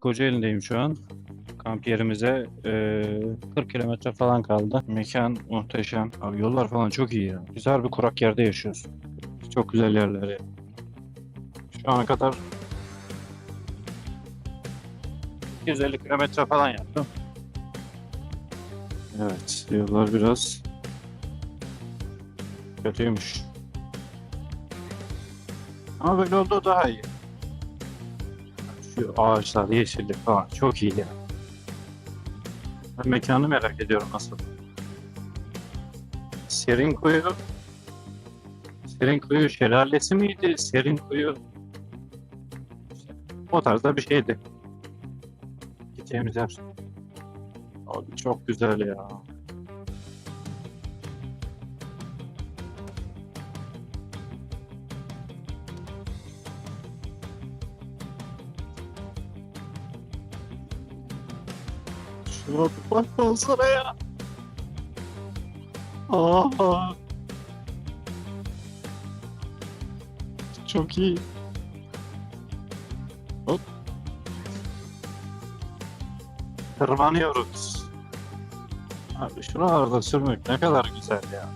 Kocaeli'ndeyim şu an. Kamp yerimize eee, 40 kilometre falan kaldı. Mekan muhteşem. Abi yollar falan çok iyi ya. Güzel bir kurak yerde yaşıyoruz. Çok güzel yerler. Şu ana kadar 250 kilometre falan yaptım. Evet, yollar biraz kötüymüş. Ama böyle oldu daha iyi. Şu ağaçlar, yeşillik falan çok iyi ya. Ben mekanı merak ediyorum nasıl. Serin kuyu Serin kuyu şelalesi miydi? Serin kuyu o tarzda bir şeydi. Gideceğimiz yer. Çok güzel ya. Şuna bak manzaraya. Aa. Çok iyi. Hop. Tırmanıyoruz. Abi şuralarda sürmek ne kadar güzel ya.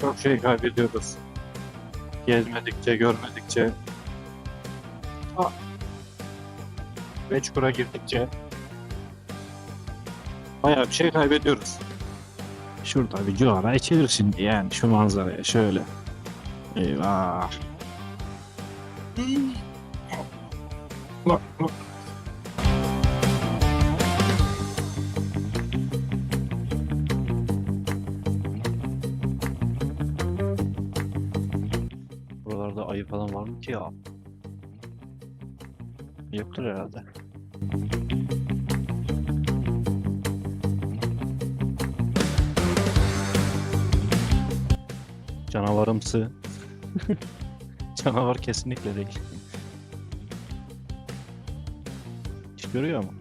Çok şey kaybediyoruz. Gezmedikçe, görmedikçe. Ha. Ve çukura girdikçe bayağı bir şey kaybediyoruz. Şurada bir cigara içilir şimdi yani şu manzaraya şöyle. Eyvah. Buralarda ayı falan var mı ki ya? Yoktur herhalde. Canavarımsı. Canavar kesinlikle değil. Görüyor mu?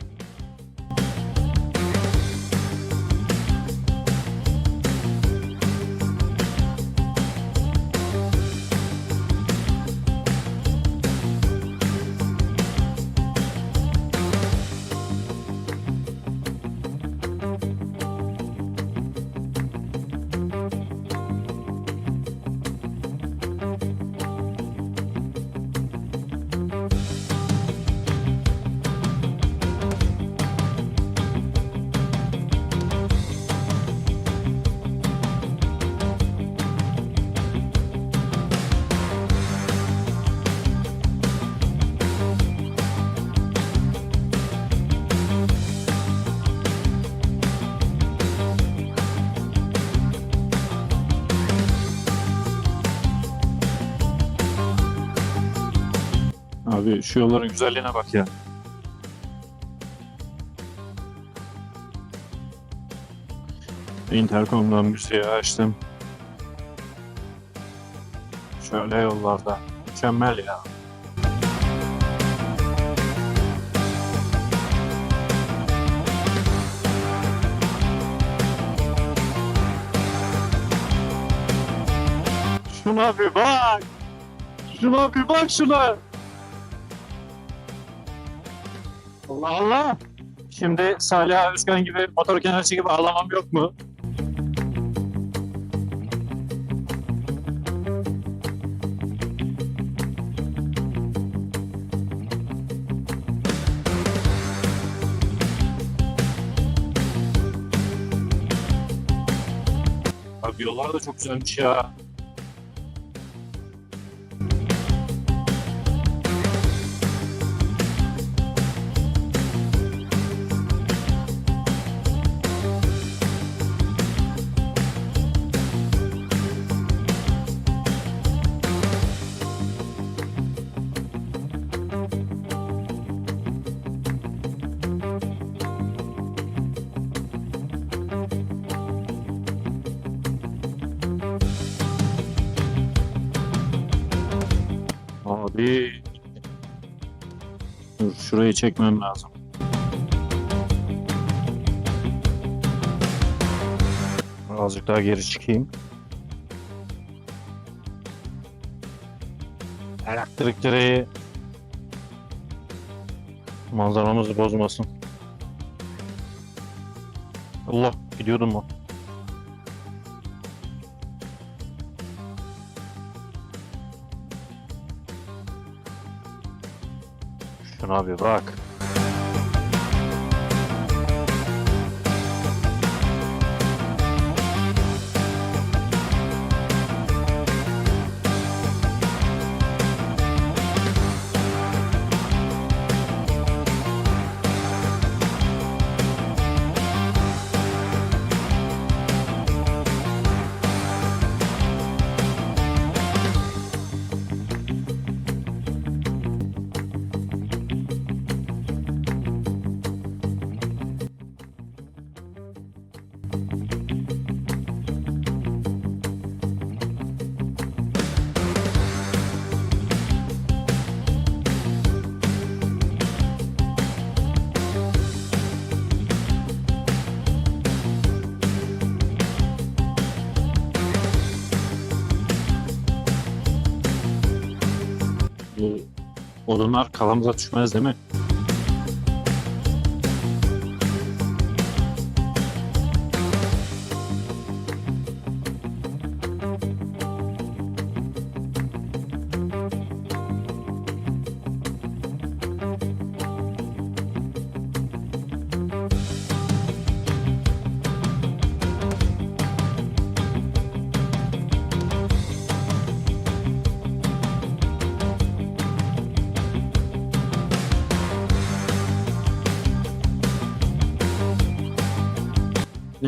Abi şu yolların güzelliğine bak ya. Intercom'dan müziği açtım. Şöyle yollarda. Mükemmel ya. Şuna bir bak. Şuna bir bak şuna. Allah Allah. Şimdi Salih Özkan gibi motor kenarcı gibi ağlamam yok mu? Abi yollar da çok güzelmiş ya. Şurayı çekmem lazım. Azıcık daha geri çıkayım. Elektrik direği manzaramızı bozmasın. Allah gidiyordum mu? Bir bak. Odunlar kalamıza düşmez değil mi?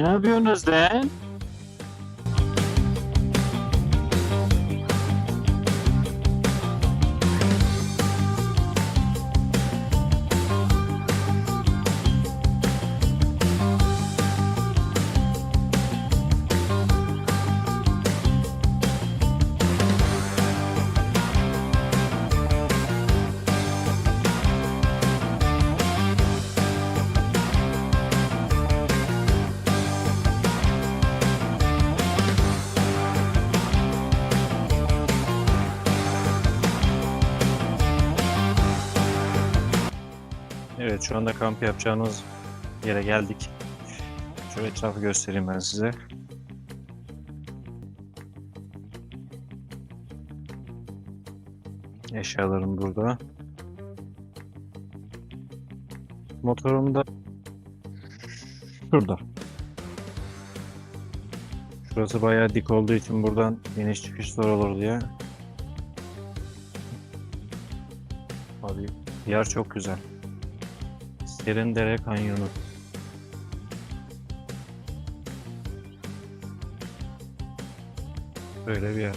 Yapıyorsunuz lan? Evet şu anda kamp yapacağınız yere geldik. Şöyle etrafı göstereyim ben size. Eşyalarım burada. Motorum da şurada. Şurası bayağı dik olduğu için buradan iniş çıkış zor olur diye. Abi yer çok güzel. Serindere Kanyonu. Böyle bir yer.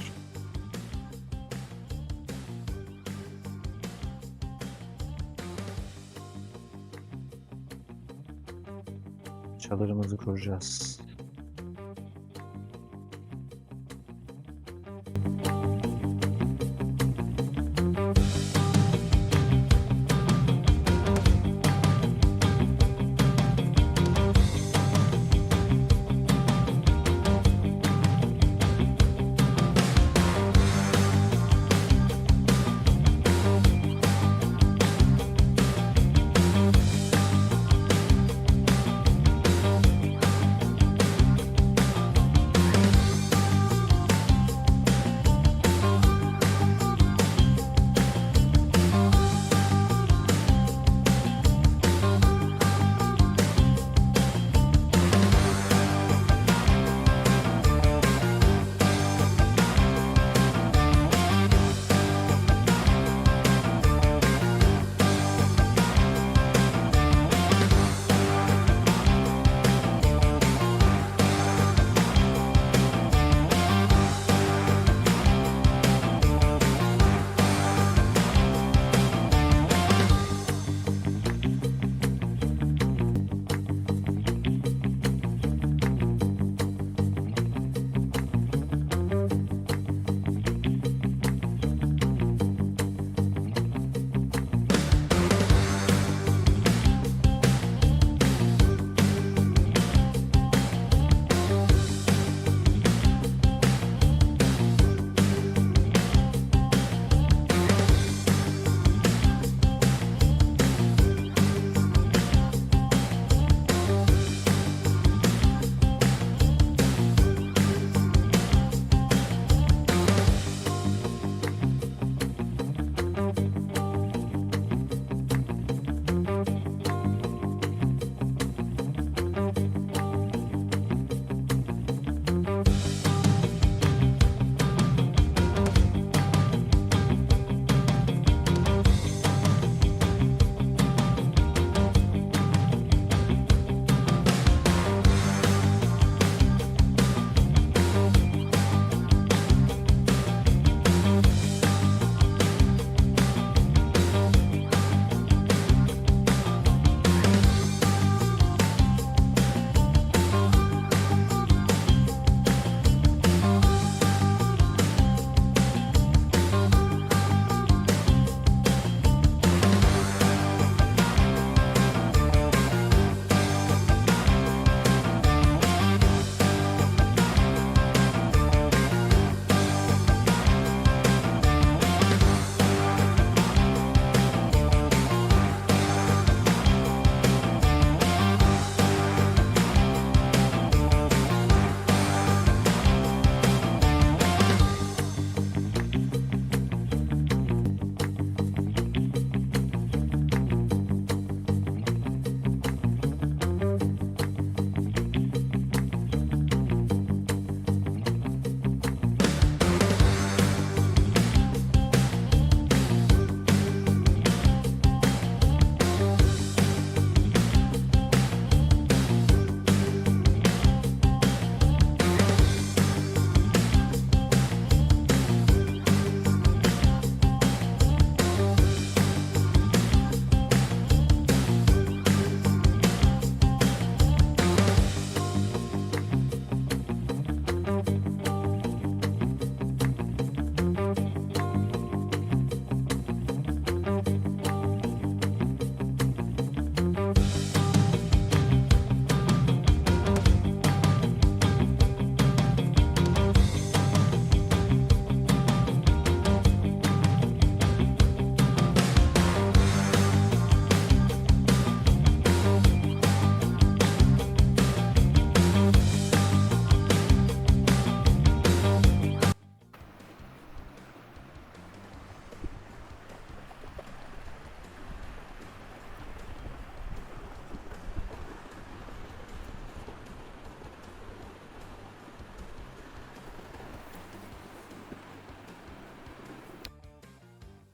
Çadırımızı kuracağız.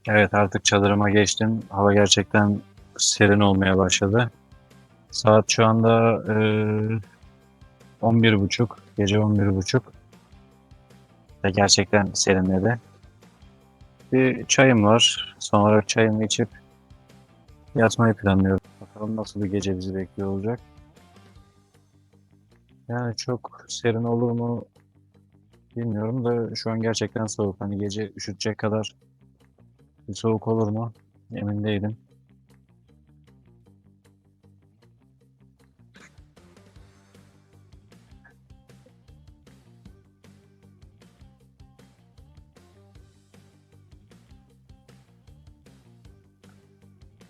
Evet artık çadırıma geçtim. Hava gerçekten serin olmaya başladı. Saat şu anda eee 11.30. Gece 11.30. Ve gerçekten serinledi. Bir çayım var. Sonra çayımı içip yatmayı planlıyorum. Bakalım nasıl bir gece bizi bekliyor olacak. Yani çok serin olur mu bilmiyorum da şu an gerçekten soğuk. Hani gece üşütecek kadar bir soğuk olur mu? Emin değilim.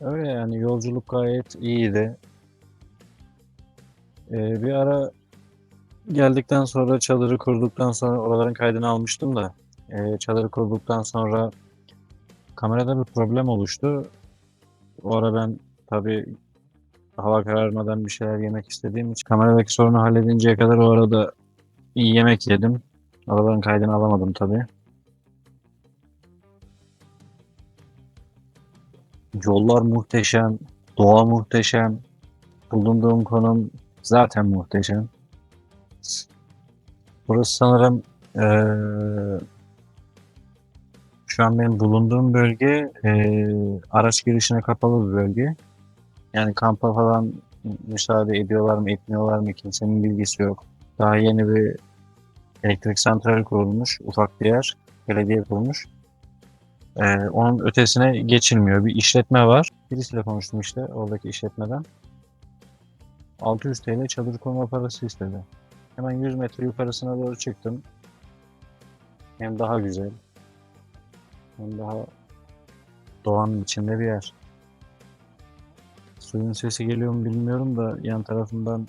Öyle yani yolculuk gayet iyiydi. Ee, bir ara geldikten sonra çadırı kurduktan sonra oraların kaydını almıştım da e, çadırı kurduktan sonra kamerada bir problem oluştu. O ara ben tabii hava kararmadan bir şeyler yemek istediğim için kameradaki sorunu halledinceye kadar o arada iyi yemek yedim. Oraların kaydını alamadım tabii. Yollar muhteşem, doğa muhteşem, bulunduğum konum zaten muhteşem. Burası sanırım eee, şu an benim bulunduğum bölge eee, araç girişine kapalı bir bölge. Yani kampa falan müsaade ediyorlar mı etmiyorlar mı kimsenin bilgisi yok. Daha yeni bir elektrik santrali kurulmuş, ufak bir yer, belediye kurmuş. Ee, onun ötesine geçilmiyor. Bir işletme var. Birisiyle konuştum işte oradaki işletmeden. 600 TL çadır kurma parası istedi. Hemen 100 metre yukarısına doğru çıktım. Hem daha güzel. Hem daha doğanın içinde bir yer. Suyun sesi geliyor mu bilmiyorum da yan tarafından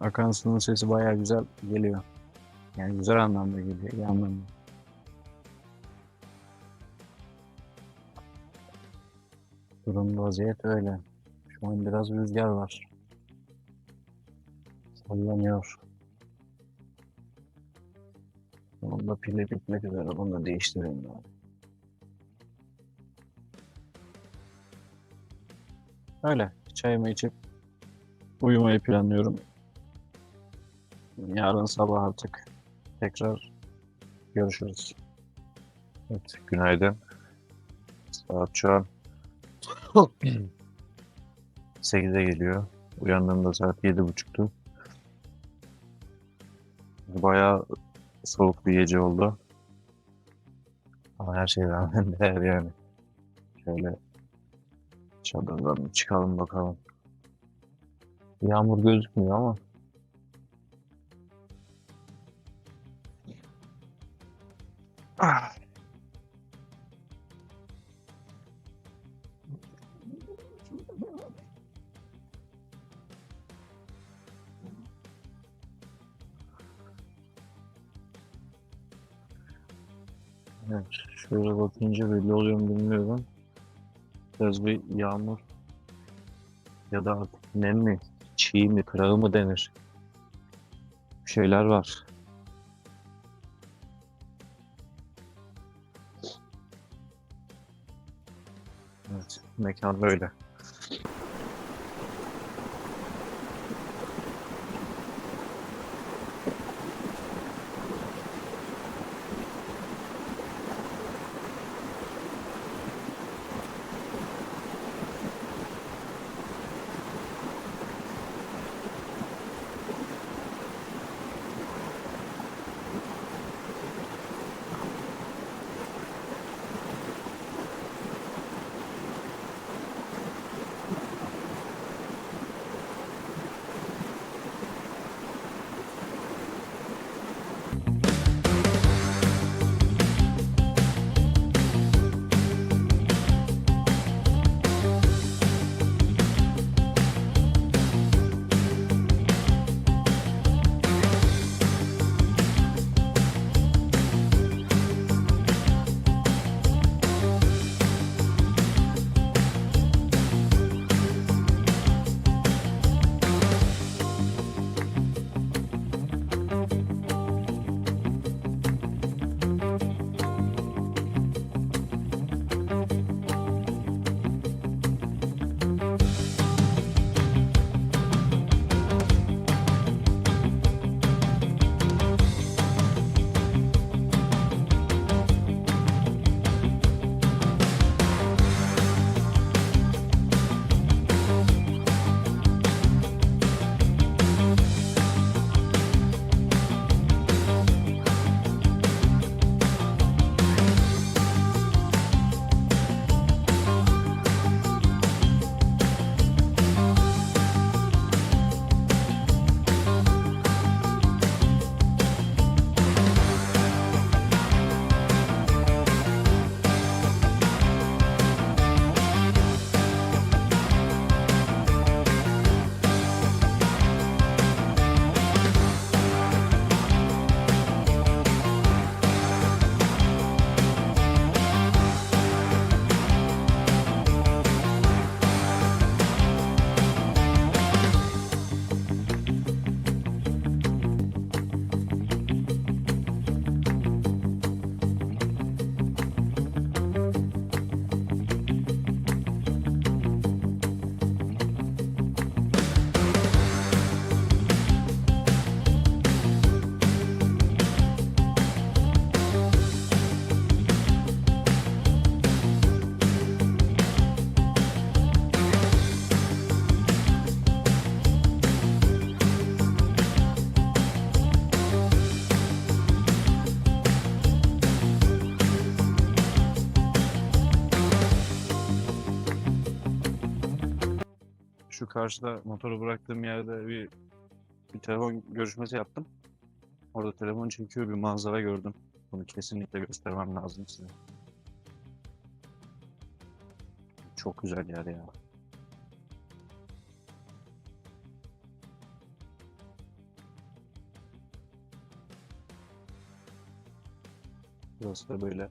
akan suyun sesi bayağı güzel geliyor. Yani güzel anlamda geliyor, iyi anlamda. Durum vaziyet öyle. Şu an biraz rüzgar var. Sallanıyor. Onun da pili bitmek üzere. Bunu da değiştireyim ya. Öyle. Çayımı içip uyumayı planlıyorum. Yarın sabah artık tekrar görüşürüz. Evet, günaydın. Saat şu an 8'e geliyor. Uyandığımda saat 7.30'tu. Bayağı soğuk bir gece oldu. Ama her şeye rağmen değer yani. Şöyle çadırdan çıkalım bakalım. Yağmur gözükmüyor ama Evet, şöyle bakınca belli oluyor mu bilmiyorum. Bir yağmur ya da nem mi, çiğ mi, kırağı mı denir? Bir şeyler var. Evet, mekan böyle. Karşıda motoru bıraktığım yerde bir bir telefon görüşmesi yaptım. Orada telefon çekiyor bir manzara gördüm. Bunu kesinlikle göstermem lazım size. Çok güzel yer ya. Burası da böyle